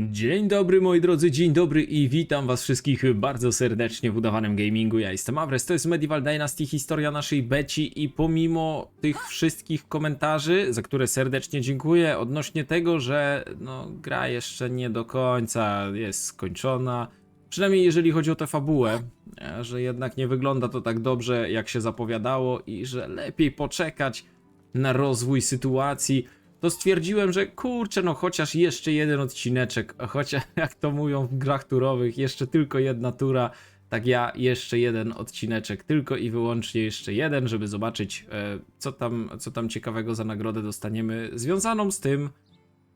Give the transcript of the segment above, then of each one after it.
Dzień dobry moi drodzy, dzień dobry i witam was wszystkich bardzo serdecznie w udawanym gamingu. Ja jestem Avres, to jest Medieval Dynasty, historia naszej beci i pomimo tych wszystkich komentarzy, za które serdecznie dziękuję, odnośnie tego, że no, gra jeszcze nie do końca jest skończona, przynajmniej jeżeli chodzi o tę fabułę, e, że jednak nie wygląda to tak dobrze jak się zapowiadało i że lepiej poczekać na rozwój sytuacji to stwierdziłem, że kurczę, no chociaż jeszcze jeden odcineczek, chociaż jak to mówią w grach turowych, jeszcze tylko jedna tura, tak ja jeszcze jeden odcineczek, tylko i wyłącznie jeszcze jeden, żeby zobaczyć, e, co, tam, co tam ciekawego za nagrodę dostaniemy, związaną z tym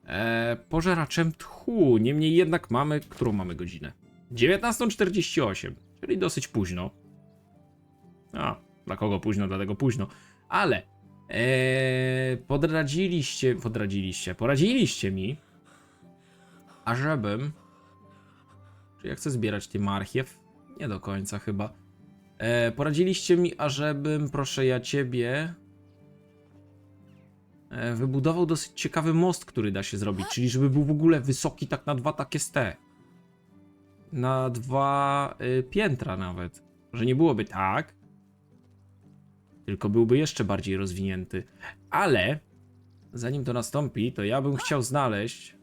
e, pożeraczem tchu. Niemniej jednak mamy, którą mamy godzinę? 19.48, czyli dosyć późno. A, dla kogo późno, dlatego późno. Ale Eee, podradziliście, podradziliście, poradziliście mi, ażebym, czy ja chcę zbierać tym marchiew? Nie do końca chyba. Eee, poradziliście mi, ażebym, proszę ja ciebie, e, wybudował dosyć ciekawy most, który da się zrobić, czyli żeby był w ogóle wysoki tak na dwa takie ste. Na dwa y, piętra nawet. Że nie byłoby tak, tylko byłby jeszcze bardziej rozwinięty. Ale zanim to nastąpi, to ja bym chciał znaleźć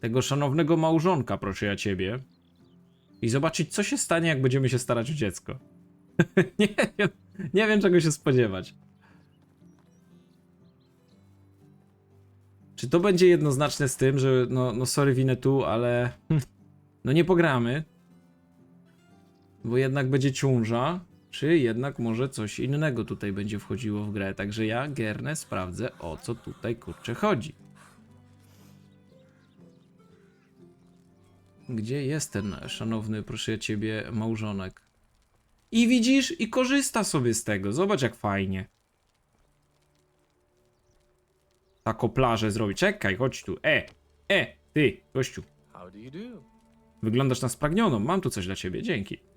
tego szanownego małżonka, proszę ja ciebie, i zobaczyć, co się stanie, jak będziemy się starać o dziecko. nie wiem, nie wiem, czego się spodziewać. Czy to będzie jednoznaczne z tym, że no, no sorry winę tu, ale no nie pogramy, bo jednak będzie ciąża, czy jednak może coś innego tutaj będzie wchodziło w grę. Także ja, Gerne, sprawdzę o co tutaj kurczę chodzi. Gdzie jest ten szanowny, proszę ciebie, małżonek? I widzisz, i korzysta sobie z tego. Zobacz jak fajnie. Taką plażę zrobi. Czekaj, chodź tu. E, e, ty, gościu. Wyglądasz na spragnioną. Mam tu coś dla ciebie, dzięki.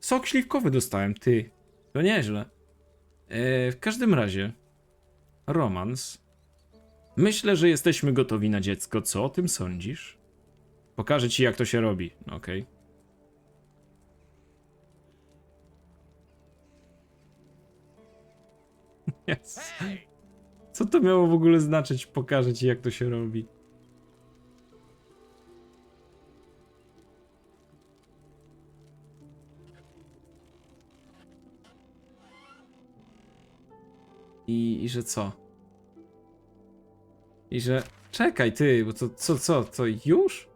Sok śliwkowy dostałem, ty. To nieźle. E, w każdym razie, romans. Myślę, że jesteśmy gotowi na dziecko. Co o tym sądzisz? Pokażę ci, jak to się robi. No, Okej. Yes. Co to miało w ogóle znaczyć? Pokażę ci, jak to się robi. I, że co? I że. Czekaj, ty, bo to co, co, to już?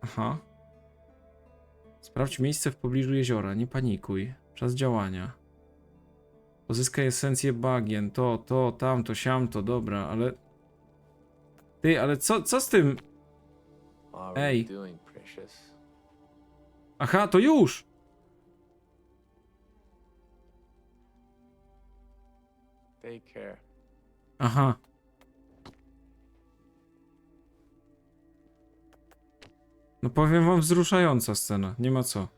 Aha. Sprawdź miejsce w pobliżu jeziora, nie panikuj. Czas działania. Pozyskaj esencję bagien, to, to, tamto, siamto, dobra, ale... Ty, ale co, co z tym? Precious? Aha, to już! Take care. Aha. No powiem wam, wzruszająca scena, nie ma co.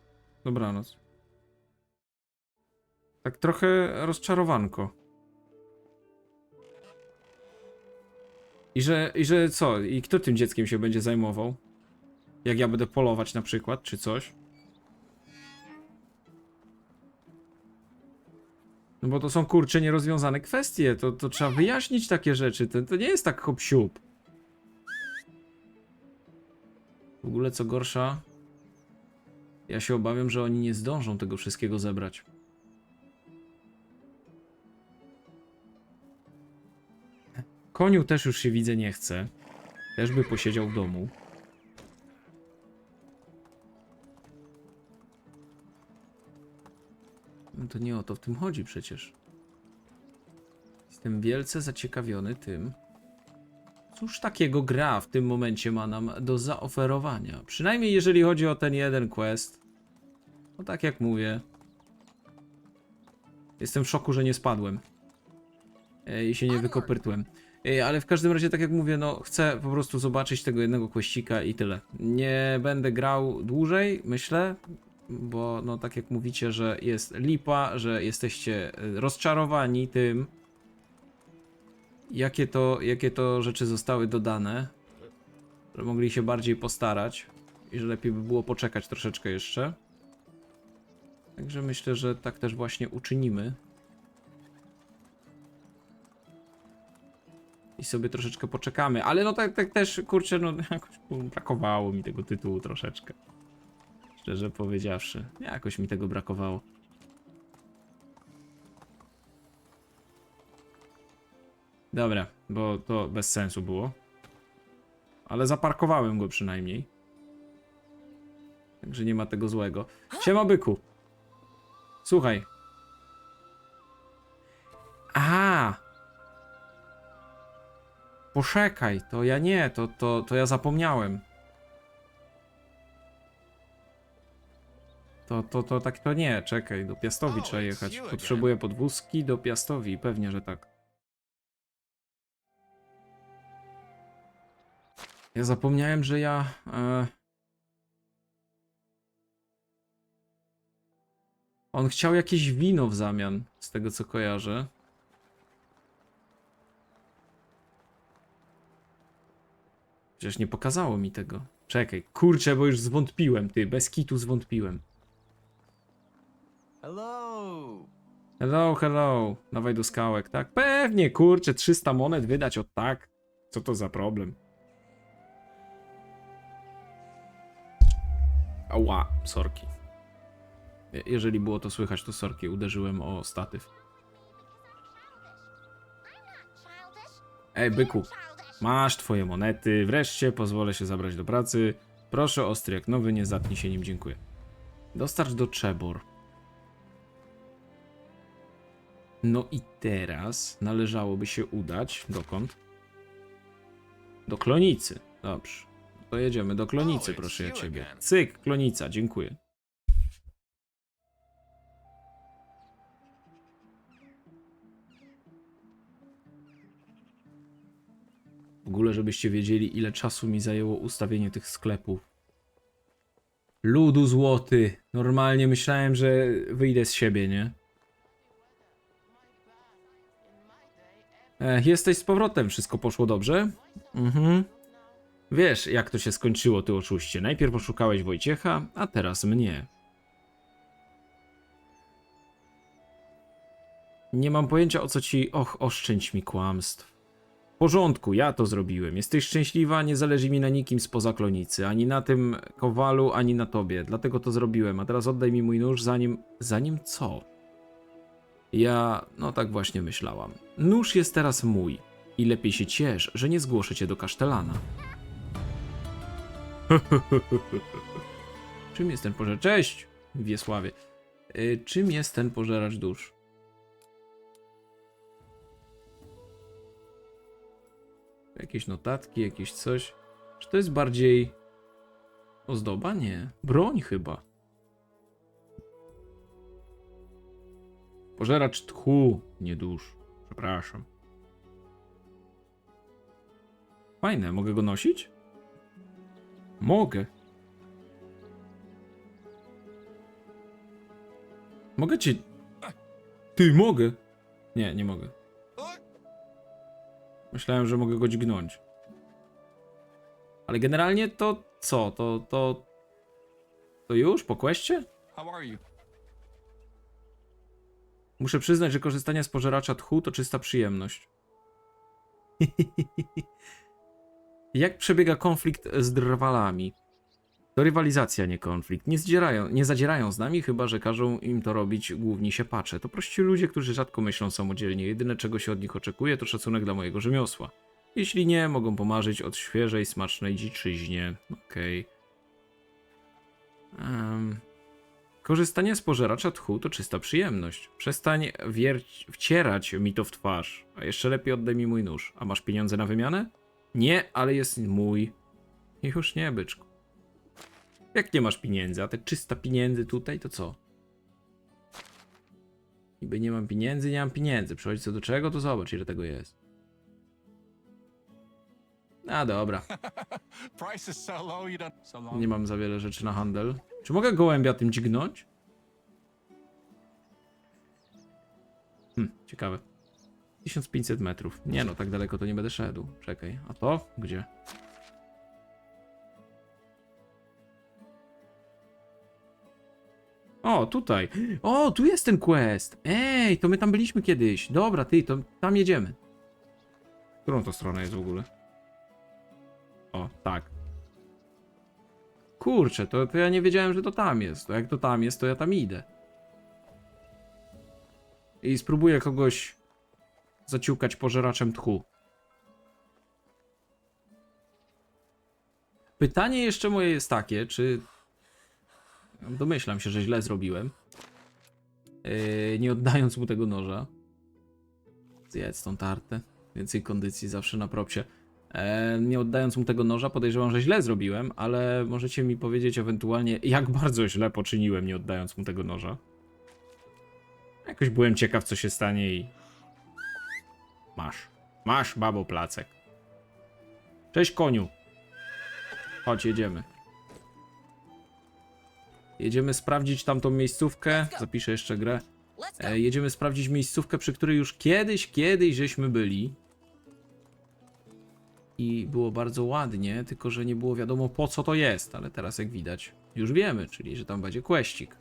Dobranoc. Tak trochę rozczarowanko. I że, I że co? I kto tym dzieckiem się będzie zajmował? Jak ja będę polować na przykład, czy coś? No bo to są kurcze nierozwiązane kwestie, to, to trzeba wyjaśnić takie rzeczy, to, to nie jest tak hop siup. W ogóle co gorsza, ja się obawiam, że oni nie zdążą tego wszystkiego zebrać. Koniu też już się widzę nie chce. Też by posiedział w domu. No to nie o to w tym chodzi przecież. Jestem wielce zaciekawiony tym, cóż takiego gra w tym momencie ma nam do zaoferowania. Przynajmniej jeżeli chodzi o ten jeden quest. No tak jak mówię. Jestem w szoku, że nie spadłem. I się nie wykopyrtłem. E, Ale w każdym razie, tak jak mówię, no chcę po prostu zobaczyć tego jednego questika i tyle. Nie będę grał dłużej, myślę, bo no tak jak mówicie, że jest lipa, że jesteście e, rozczarowani tym, jakie to, jakie to rzeczy zostały dodane. Że mogli się bardziej postarać i że lepiej by było poczekać troszeczkę jeszcze. Także myślę, że tak też właśnie uczynimy. I sobie troszeczkę poczekamy, ale no tak, tak też, kurczę, no jakoś brakowało mi tego tytułu troszeczkę. Szczerze powiedziawszy, jakoś mi tego brakowało. Dobra, bo to bez sensu było. Ale zaparkowałem go przynajmniej. Także nie ma tego złego. Siema byku. Słuchaj. Aha. Poczekaj, to ja nie, to, to, to ja zapomniałem. To, to, to tak to nie, czekaj, do Piastowi Oh, trzeba jechać. Potrzebuję podwózki do Piastowi, pewnie, że tak. Ja zapomniałem, że ja. E... On chciał jakieś wino w zamian, z tego co kojarzę. Przecież nie pokazało mi tego. Czekaj, kurczę, bo już zwątpiłem, ty, bez kitu zwątpiłem. Hello. Hello, hello. Dawaj do skałek, tak? Pewnie, kurczę, 300 monet wydać od tak. Co to za problem? Ała, sorki. Je- Jeżeli było to słychać, to sorki, uderzyłem o statyw. Ej, byku, masz twoje monety, wreszcie pozwolę się zabrać do pracy. Proszę, ostry jak nowy, nie zatnij się nim, dziękuję. Dostarcz do Czebor. No i teraz należałoby się udać. Dokąd? Do Klonicy. Dobrze. To jedziemy do Klonicy, proszę ja ciebie. Cyk, Klonica, dziękuję. W ogóle, żebyście wiedzieli, ile czasu mi zajęło ustawienie tych sklepów. Ludu złoty. Normalnie myślałem, że wyjdę z siebie, nie? Jesteś z powrotem, wszystko poszło dobrze? Mhm. Wiesz, jak to się skończyło, ty oszuście. Najpierw oszukałeś Wojciecha, a teraz mnie. Nie mam pojęcia o co ci... Och, oszczędź mi kłamstw. W porządku, ja to zrobiłem. Jesteś szczęśliwa, nie zależy mi na nikim spoza klonicy. Ani na tym kowalu, ani na tobie. Dlatego to zrobiłem. A teraz oddaj mi mój nóż, zanim... Zanim co? Ja, no tak właśnie myślałam. Nóż jest teraz mój. I lepiej się ciesz, że nie zgłoszę cię do kasztelana. czym jest ten pożeracz? Cześć, Wiesławie. Y, czym jest ten pożeracz dusz? Jakieś notatki, jakieś coś? Czy to jest bardziej ozdoba? Nie. Broń chyba. Pożeracz tchu, nie dusz. Przepraszam. Fajne, mogę go nosić? Mogę. Mogę cię... Ty, mogę. Nie, nie mogę. Myślałem, że mogę go dźgnąć. Ale generalnie to co? To, to... To już? Po questie? How are you? Muszę przyznać, że korzystanie z pożeracza tchu to czysta przyjemność. Jak przebiega konflikt z drwalami? To rywalizacja, nie konflikt. Nie, zdzierają, nie zadzierają z nami, chyba że każą im to robić główni siepacze. To prości ludzie, którzy rzadko myślą samodzielnie. Jedyne, czego się od nich oczekuje, to szacunek dla mojego rzemiosła. Jeśli nie, mogą pomarzyć od świeżej, smacznej dziczyźnie. Okej. Em, Korzystanie z pożeracza tchu to czysta przyjemność. Przestań wcierać mi to w twarz. A jeszcze lepiej oddaj mi mój nóż. A masz pieniądze na wymianę? Nie, ale jest mój. Już nie, byczku. Jak nie masz pieniędzy, a te 300 pieniędzy tutaj, to co? Niby nie mam pieniędzy, nie mam pieniędzy. Przychodzi co do czego, to zobacz, ile tego jest. So long. nie mam za wiele rzeczy na handel. Czy mogę gołębia tym dźgnąć? Hm, ciekawe. 1500 metrów. Nie no, tak daleko to nie będę szedł. Czekaj, a to? Gdzie? O, tutaj. O, tu jest ten quest. Ej, to my tam byliśmy kiedyś. Dobra, ty, to tam jedziemy. Którą to stronę jest w ogóle? O, tak. Kurczę, to, to ja nie wiedziałem, że to tam jest. To jak to tam jest, to ja tam idę. I spróbuję kogoś zaciukać pożeraczem tchu. Pytanie jeszcze moje jest takie, czy... Domyślam się, że źle zrobiłem. Yy, nie oddając mu tego noża. Zjedz tą tartę. Więcej kondycji zawsze na propsie. E, nie oddając mu tego noża, podejrzewam, że źle zrobiłem, ale możecie mi powiedzieć ewentualnie, jak bardzo źle poczyniłem, nie oddając mu tego noża. Jakoś byłem ciekaw, co się stanie i... Masz. Masz, babo, placek. Cześć, koniu. Chodź, jedziemy. Jedziemy sprawdzić tamtą miejscówkę. Zapiszę jeszcze grę. E, jedziemy sprawdzić miejscówkę, przy której już kiedyś, kiedyś żeśmy byli. I było bardzo ładnie, tylko że nie było wiadomo po co to jest, ale teraz jak widać już wiemy, czyli że tam będzie kweścik.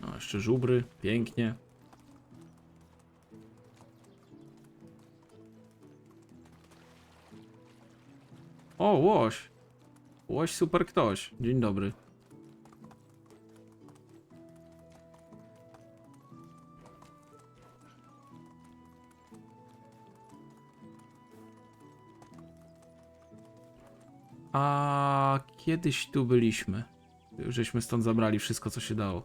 No, jeszcze żubry, pięknie. O, łoś. Łoś super ktoś. Dzień dobry. Kiedyś tu byliśmy. Żeśmy stąd zabrali wszystko, co się dało.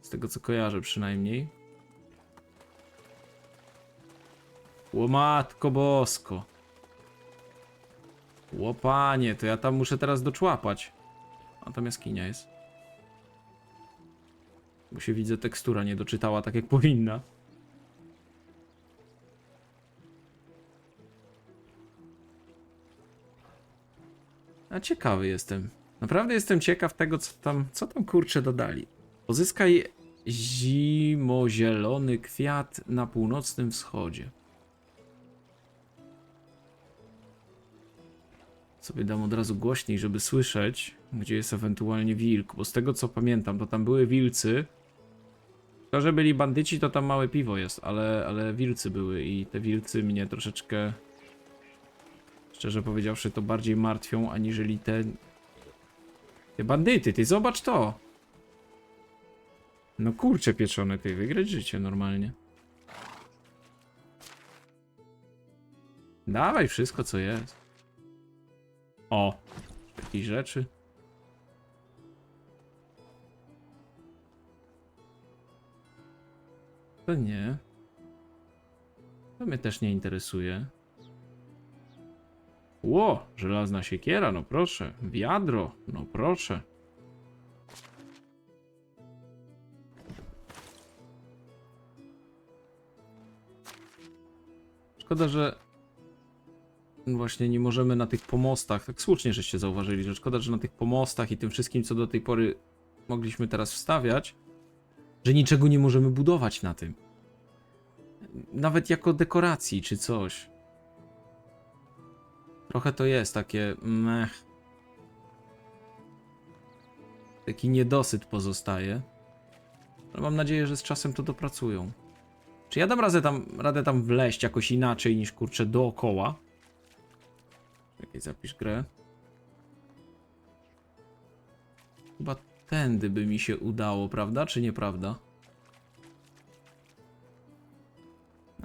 Z tego, co kojarzę przynajmniej. Łomatko bosko. Łopanie, to ja tam muszę teraz doczłapać. A tam jaskinia jest. Bo się widzę, tekstura nie doczytała tak jak powinna. A ciekawy jestem. Naprawdę jestem ciekaw tego, co tam, co tam kurczę dodali. Pozyskaj zimozielony kwiat na północnym wschodzie. Sobie dam od razu głośniej, żeby słyszeć, gdzie jest ewentualnie wilk, bo z tego co pamiętam, to tam były wilcy. To, że byli bandyci, to tam małe piwo jest, ale, ale wilcy były i te wilcy mnie troszeczkę Szczerze powiedziawszy, to bardziej martwią, aniżeli te... Te bandyty, ty zobacz to! No kurcze pieczone, ty, wygrać życie normalnie. Dawaj wszystko, co jest. O! Jakieś rzeczy. To nie. To mnie też nie interesuje. Ło, żelazna siekiera, no proszę. Wiadro, no proszę. Szkoda, że właśnie nie możemy na tych pomostach, tak słusznie żeście zauważyli, że szkoda, że na tych pomostach i tym wszystkim, co do tej pory mogliśmy teraz wstawiać, że niczego nie możemy budować na tym. Nawet jako dekoracji czy coś. Trochę to jest takie mech. Taki niedosyt pozostaje. Ale mam nadzieję, że z czasem to dopracują. Czy ja dam radę tam, radę tam wleźć jakoś inaczej niż kurczę dookoła? Czekaj, zapisz grę. Chyba tędy by mi się udało, prawda? Czy nieprawda?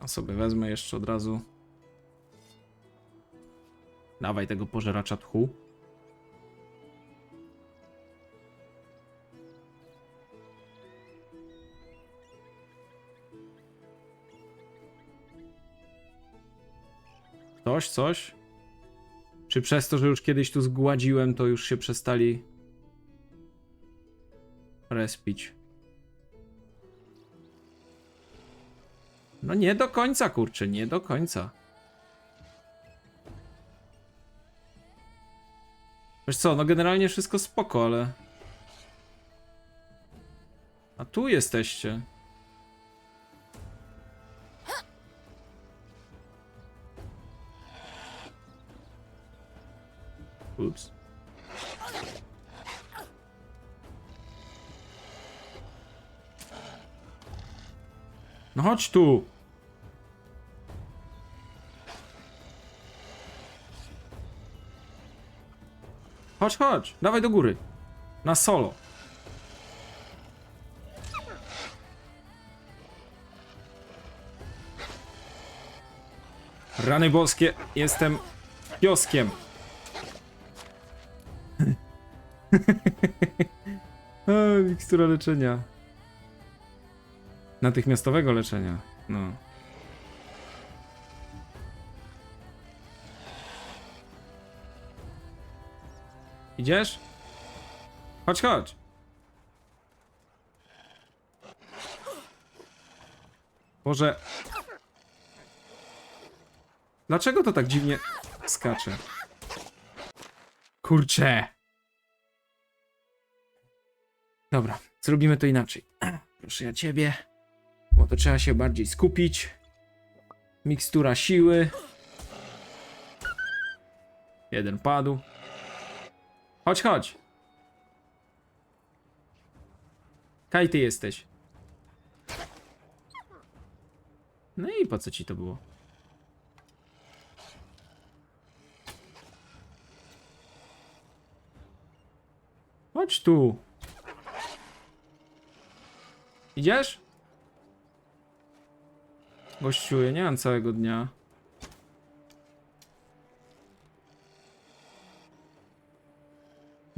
Ja sobie wezmę jeszcze od razu Dawaj tego pożeracza tchu. Ktoś, coś? Czy przez to, że już kiedyś tu zgładziłem, to już się przestali respić? No nie do końca, kurczę, nie do końca. Wiesz co, no generalnie wszystko spoko, ale... tu jesteście. Ups. No chodź tu. Chodź, chodź. Dawaj do góry. Na solo. Rany boskie, jestem kioskiem. A, mikstura leczenia. Natychmiastowego leczenia. No. Idziesz? Chodź, chodź. Boże. Dlaczego to tak dziwnie skacze? Kurczę. Dobra, zrobimy to inaczej. Proszę ja ciebie. Bo to trzeba się bardziej skupić. Mikstura siły. Jeden padł. Chodź, chodź. Kaj ty jesteś. No i po co ci to było? Chodź tu. Idziesz? Gościu, ja nie mam całego dnia.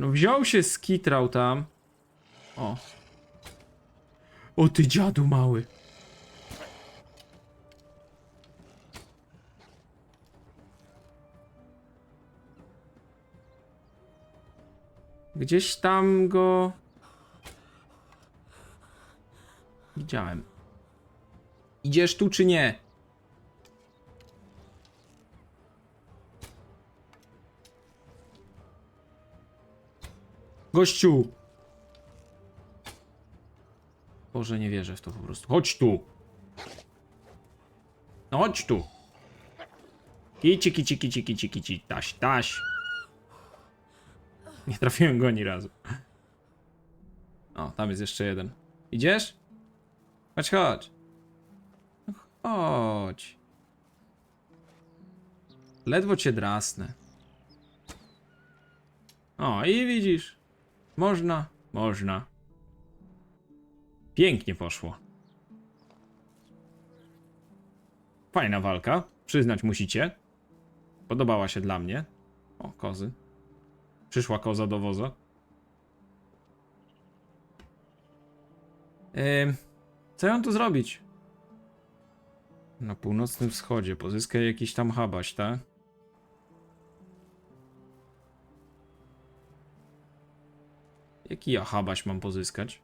No wziął się, skitrał tam. O. O ty dziadu mały. Gdzieś tam go... Widziałem. Idziesz tu czy nie? Gościu! Boże, nie wierzę w to po prostu. Chodź tu! No chodź tu! Kici, kici, kici, kici, kici, taś, taś. Nie trafiłem go ani razu. O, tam jest jeszcze jeden. Idziesz? Chodź, chodź. No Chodź. Ledwo cię drasnę. O, i widzisz. Można, można. Pięknie poszło. Fajna walka, przyznać musicie. Podobała się dla mnie. O, kozy. Przyszła koza do woza. Ym, co mam tu zrobić? Na północnym wschodzie pozyskaj jakiś tam habaś, tak? Jaki ja habaś mam pozyskać?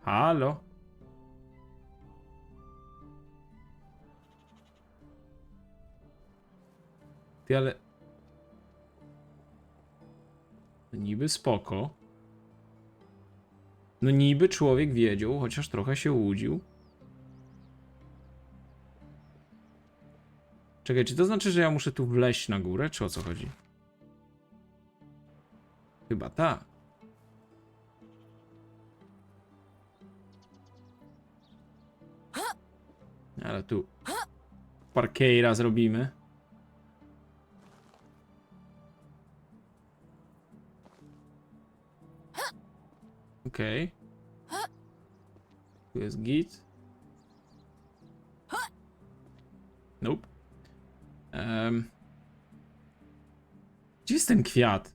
Halo? Ty, ale... Niby spoko. No niby człowiek wiedział, chociaż trochę się łudził. Czekaj, czy to znaczy, że ja muszę tu wleźć na górę, czy o co chodzi? Chyba tak. Ale tu parkeira zrobimy. Okej. Tu jest git. Nope. Em. Gdzie jest ten kwiat?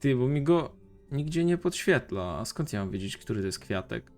Ty, bo mi go nigdzie nie podświetla. A skąd ja mam wiedzieć, który to jest kwiatek?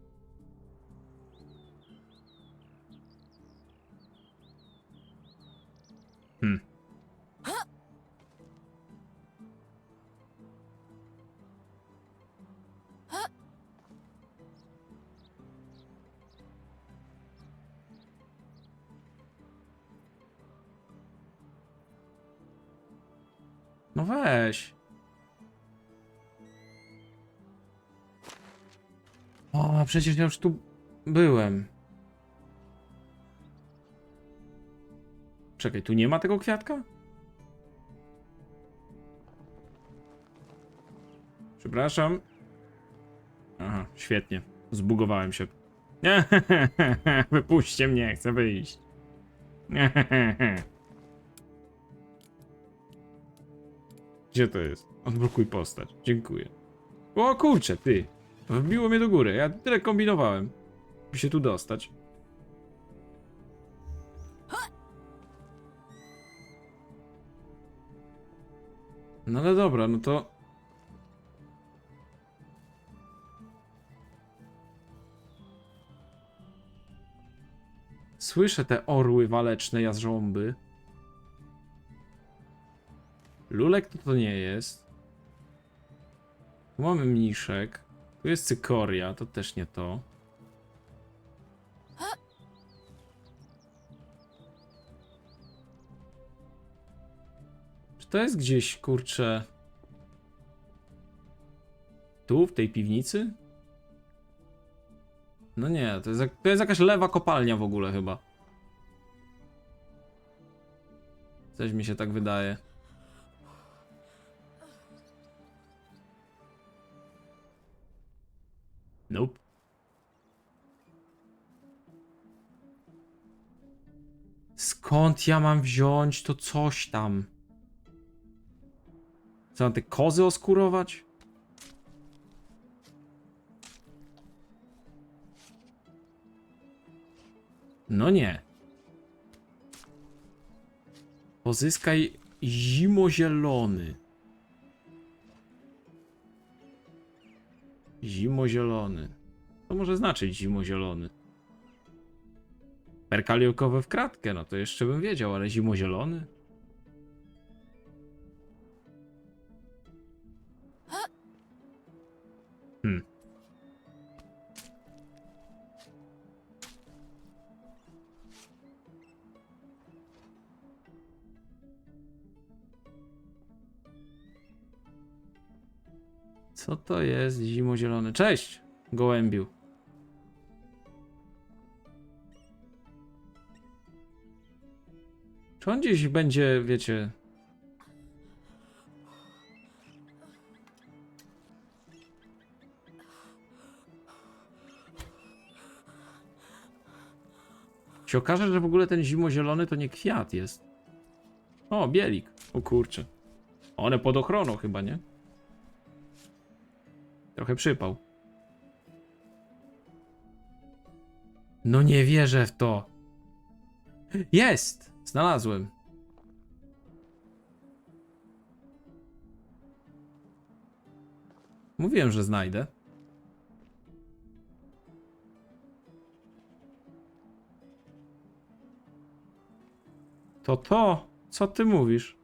Przecież ja już tu byłem. Czekaj, tu nie ma tego kwiatka? Przepraszam. Aha, świetnie. Zbugowałem się. Wypuśćcie mnie, chcę wyjść. Gdzie to jest? Odblokuj postać. Dziękuję. O kurczę, ty. Wbiło mnie do góry. Ja tyle kombinowałem, by się tu dostać. No ale dobra, no to... Słyszę te orły waleczne jazząby. Lulek to to nie jest. Tu mamy mniszek. Tu jest cykoria, to też nie to. Czy to jest gdzieś, kurczę... Tu, w tej piwnicy? No nie, to jest, to jest jakaś lewa kopalnia w ogóle chyba. Coś mi się tak wydaje. Nope. Skąd ja mam wziąć to coś tam? Co mam te kozy oskurować? No nie. Pozyskaj zimozielony. Zimozielony. To może znaczyć zimozielony. Perkaliokowe w kratkę, no to jeszcze bym wiedział, ale zimozielony? To jest zimozielony? Cześć, gołębiu. Czy on gdzieś będzie, wiecie... Się okaże, że w ogóle ten zimozielony to nie kwiat jest. O, bielik. O kurczę. One pod ochroną chyba, nie? Trochę przypał. No nie wierzę w to. Jest! Znalazłem. Mówiłem, że znajdę. To to? Co ty mówisz?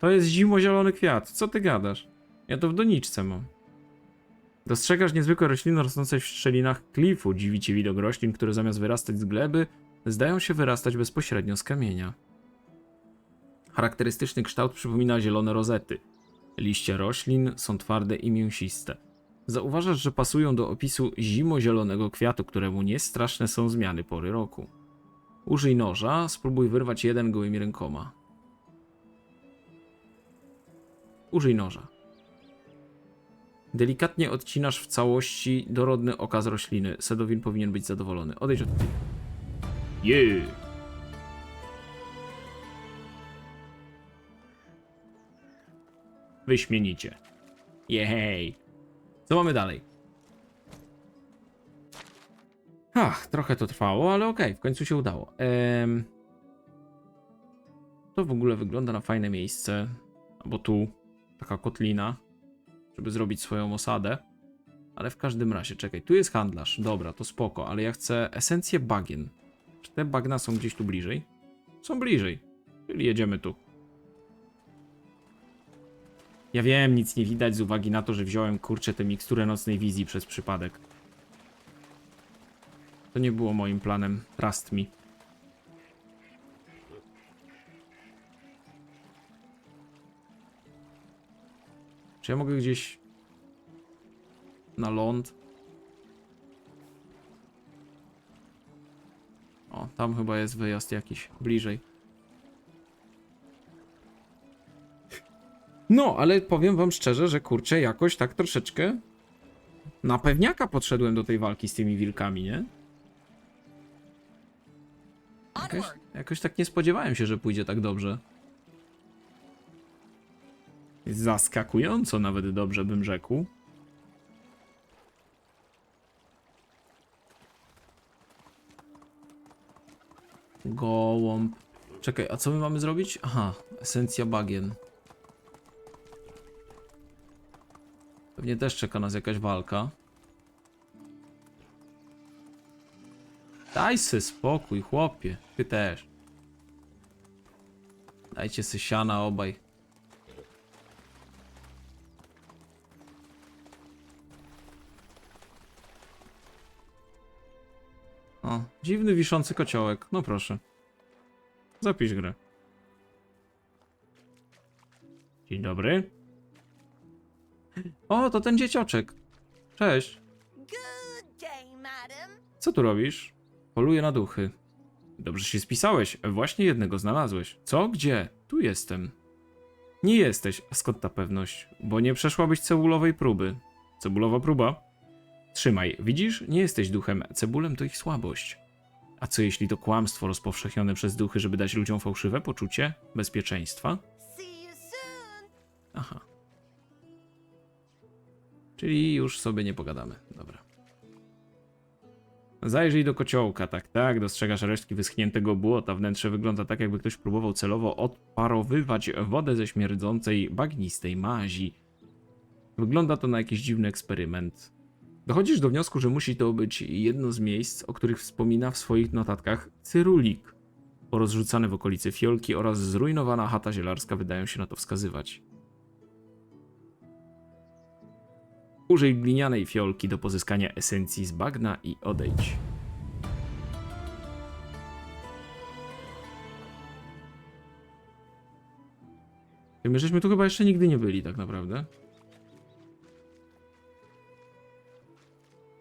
To jest zimozielony kwiat. Co ty gadasz? Ja to w doniczce mam. Dostrzegasz niezwykłe rośliny rosnące w szczelinach klifu. Dziwi cię widok roślin, które zamiast wyrastać z gleby, zdają się wyrastać bezpośrednio z kamienia. Charakterystyczny kształt przypomina zielone rozety. Liście roślin są twarde i mięsiste. Zauważasz, że pasują do opisu zimozielonego kwiatu, któremu niestraszne są zmiany pory roku. Użyj noża, spróbuj wyrwać jeden gołymi rękoma. Użyj noża. Delikatnie odcinasz w całości dorodny okaz rośliny. Sedowin powinien być zadowolony. Odejdź od tutaj. Yeah. Wyśmienicie. Jej. Co mamy dalej? Ach, trochę to trwało, ale okej, w końcu się udało. Ehm... To w ogóle wygląda na fajne miejsce. Albo tu taka kotlina, żeby zrobić swoją osadę. Ale w każdym razie, czekaj, tu jest handlarz. Dobra, to spoko, ale ja chcę esencję bagien. Czy te bagna są gdzieś tu bliżej? Są bliżej, czyli jedziemy tu. Ja wiem, nic nie widać z uwagi na to, że wziąłem kurczę tę miksturę nocnej wizji przez przypadek. To nie było moim planem, trust me. Czy ja mogę gdzieś na ląd? O, tam chyba jest wyjazd jakiś bliżej. No, ale powiem wam szczerze, że kurczę, jakoś tak troszeczkę na pewniaka podszedłem do tej walki z tymi wilkami, nie? Jakoś, jakoś tak nie spodziewałem się, że pójdzie tak dobrze. Zaskakująco nawet dobrze bym rzekł. Gołąb. Czekaj, a co my mamy zrobić? Aha, esencja bagien. Pewnie też czeka nas jakaś walka. Daj se spokój, chłopie. Ty też. Dajcie se siana obaj. O, dziwny wiszący kociołek. No proszę. Zapisz grę. Dzień dobry. O, to ten dziecioczek. Cześć. Co tu robisz? Poluję na duchy. Dobrze się spisałeś. Właśnie jednego znalazłeś. Co? Gdzie? Tu jestem. Nie jesteś. A skąd ta pewność? Bo nie przeszłabyś cebulowej próby. Cebulowa próba? Trzymaj. Widzisz? Nie jesteś duchem. Cebulem to ich słabość. A co jeśli to kłamstwo rozpowszechnione przez duchy, żeby dać ludziom fałszywe poczucie bezpieczeństwa? Aha. Czyli już sobie nie pogadamy. Dobra. Zajrzyj do kociołka, tak, tak. Dostrzegasz resztki wyschniętego błota. Wnętrze wygląda tak, jakby ktoś próbował celowo odparowywać wodę ze śmierdzącej, bagnistej mazi. Wygląda to na jakiś dziwny eksperyment. Dochodzisz do wniosku, że musi to być jedno z miejsc, o których wspomina w swoich notatkach Cyrulik. Porozrzucane w okolicy fiolki oraz zrujnowana chata zielarska wydają się na to wskazywać. Użyj glinianej fiolki do pozyskania esencji z bagna i odejdź. My żeśmy tu chyba jeszcze nigdy nie byli, tak naprawdę.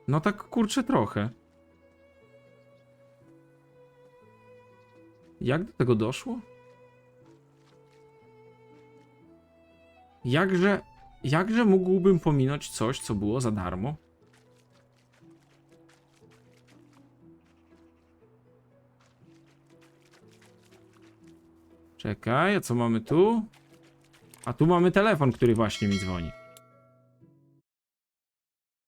No tak kurczę trochę. Jak do tego doszło? Jakże, jakże mógłbym pominąć coś, co było za darmo? Czekaj, a co mamy tu? A tu mamy telefon, który właśnie mi dzwoni.